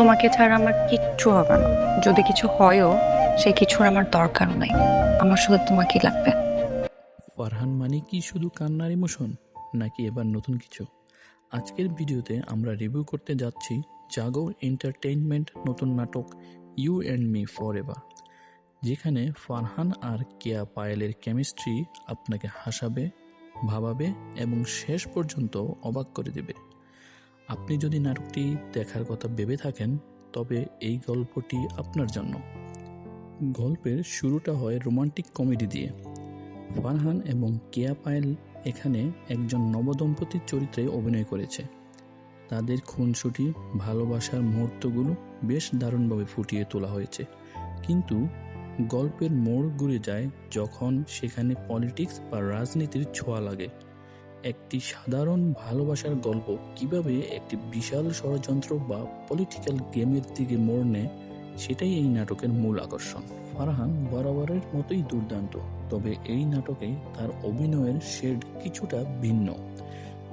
তোমাকে ছাড়া আমার কিচ্ছু হবে না। যদি কিছু হয়ও, সেই কিছুর আমার দরকার নাই। আমার শুধু তোমাকেই লাগবে। ফারহান মানে কি শুধু কান্নার ইমোশন, নাকি এবার নতুন কিছু? আজকের ভিডিওতে আমরা রিভিউ করতে যাচ্ছি জাগো এন্টারটেইনমেন্ট নতুন নাটক you and me forever যেখানে ফারহান আর কেয়া পায়েলের কেমিস্ট্রি আপনাকে হাসাবে, ভাবাবে এবং শেষ পর্যন্ত অবাক করে দেবে। আপনি যদি নাটকটি দেখার কথা ভেবে থাকেন, তবে এই গল্পটি আপনার জন্য। গল্পের শুরুটা হয় রোমান্টিক কমেডি দিয়ে। ফারহান এবং কেয়া পায়েল এখানে একজন নবদম্পতির চরিত্রে অভিনয় করেছে। তাদের খুনসুটি, ভালোবাসার মুহূর্তগুলো বেশ দারুণভাবে ফুটিয়ে তোলা হয়েছে। কিন্তু গল্পের মোড় ঘুরে যায় যখন সেখানে পলিটিক্স বা রাজনীতির ছোঁয়া লাগে। একটি সাধারণ ভালোবাসার গল্প কীভাবে একটি বিশাল ষড়যন্ত্র বা পলিটিক্যাল গেমের দিকে মোড় নেয় সেটাই এই নাটকের মূল আকর্ষণ। ফারহান বরাবরের মতোই দুর্দান্ত তবে এই নাটকে তার অভিনয়ের শেড কিছুটা ভিন্ন।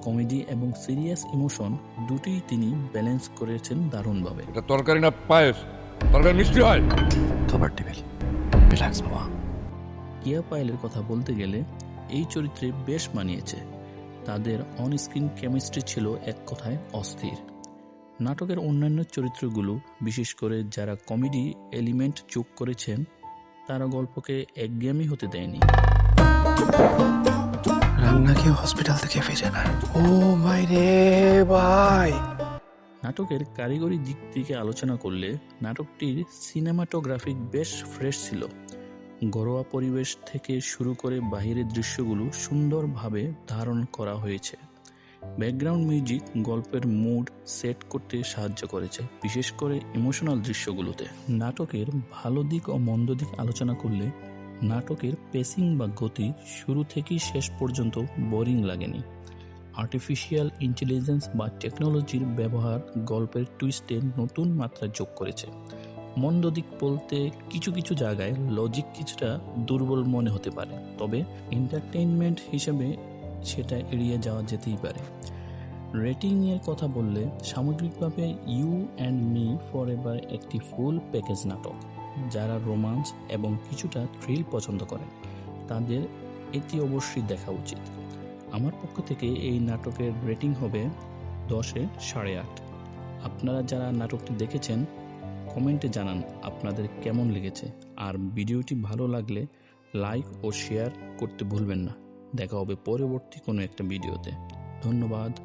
কমেডি এবং সিরিয়াস ইমোশন দুটিই তিনি ব্যালেন্স করেছেন দারুণভাবে। এটা তরকারি না পায়েস? তরকারি মিষ্টি হয়? খাবার টেবিল। রিল্যাক্স বাবা। কিয়া পায়েলের কথা বলতে গেলে এই চরিত্রে বেশ মানিয়েছে। তাদের অন স্ক্রিন কেমিস্ট্রি ছিল এক কথায় অস্থির। নাটকের অন্যান্য চরিত্রগুলো বিশেষ করে যারা কমেডি এলিমেন্ট যোগ করেছেন তারা গল্পকে একঘেয়েমি হতে দেয়নি। রান্নাকে হসপিটাল থেকে ফিরে না ও ভাই রে ভাই! নাটকের কারিগরি দিক থেকে আলোচনা করলে নাটকটির সিনেমাটোগ্রাফিক বেশ ফ্রেশ ছিল। ঘরোয়া পরিবেশ থেকে শুরু করে বাহিরের দৃশ্যগুলো সুন্দরভাবে ধারণ করা হয়েছে। ব্যাকগ্রাউন্ড মিউজিক গল্পের মুড সেট করতে সাহায্য করেছে, বিশেষ করে ইমোশনাল দৃশ্যগুলোতে। নাটকের ভালো দিক ও মন্দ দিক আলোচনা করলে নাটকের পেসিং বা গতি শুরু থেকেই শেষ পর্যন্ত বোরিং লাগেনি। আর্টিফিশিয়াল ইন্টেলিজেন্স বা টেকনোলজির ব্যবহার গল্পের টুইস্টে নতুন মাত্রা যোগ করেছে। মন্দ দিক বলতে কিছু কিছু জায়গায় লজিক কিছুটা দুর্বল মনে হতে পারে, তবে এন্টারটেইনমেন্ট হিসেবে সেটা এড়িয়ে যাওয়া যেতেই পারে। রেটিংয়ের কথা বললে সামগ্রিকভাবে you and me forever একটি ফুল প্যাকেজ নাটক, যারা রোমান্স এবং কিছুটা থ্রিল পছন্দ করেন, তাদের এটি অবশ্যই দেখা উচিত। আমার পক্ষ থেকে এই নাটকের রেটিং হবে দশে সাড়ে আট। আপনারা যারা নাটকটি দেখেছেন কমেন্টে জানান আপনাদের কেমন লেগেছে। আর ভিডিওটি ভালো লাগলে লাইক ও শেয়ার করতে ভুলবেন না। দেখা হবে পরবর্তী কোনো একটা ভিডিওতে। ধন্যবাদ।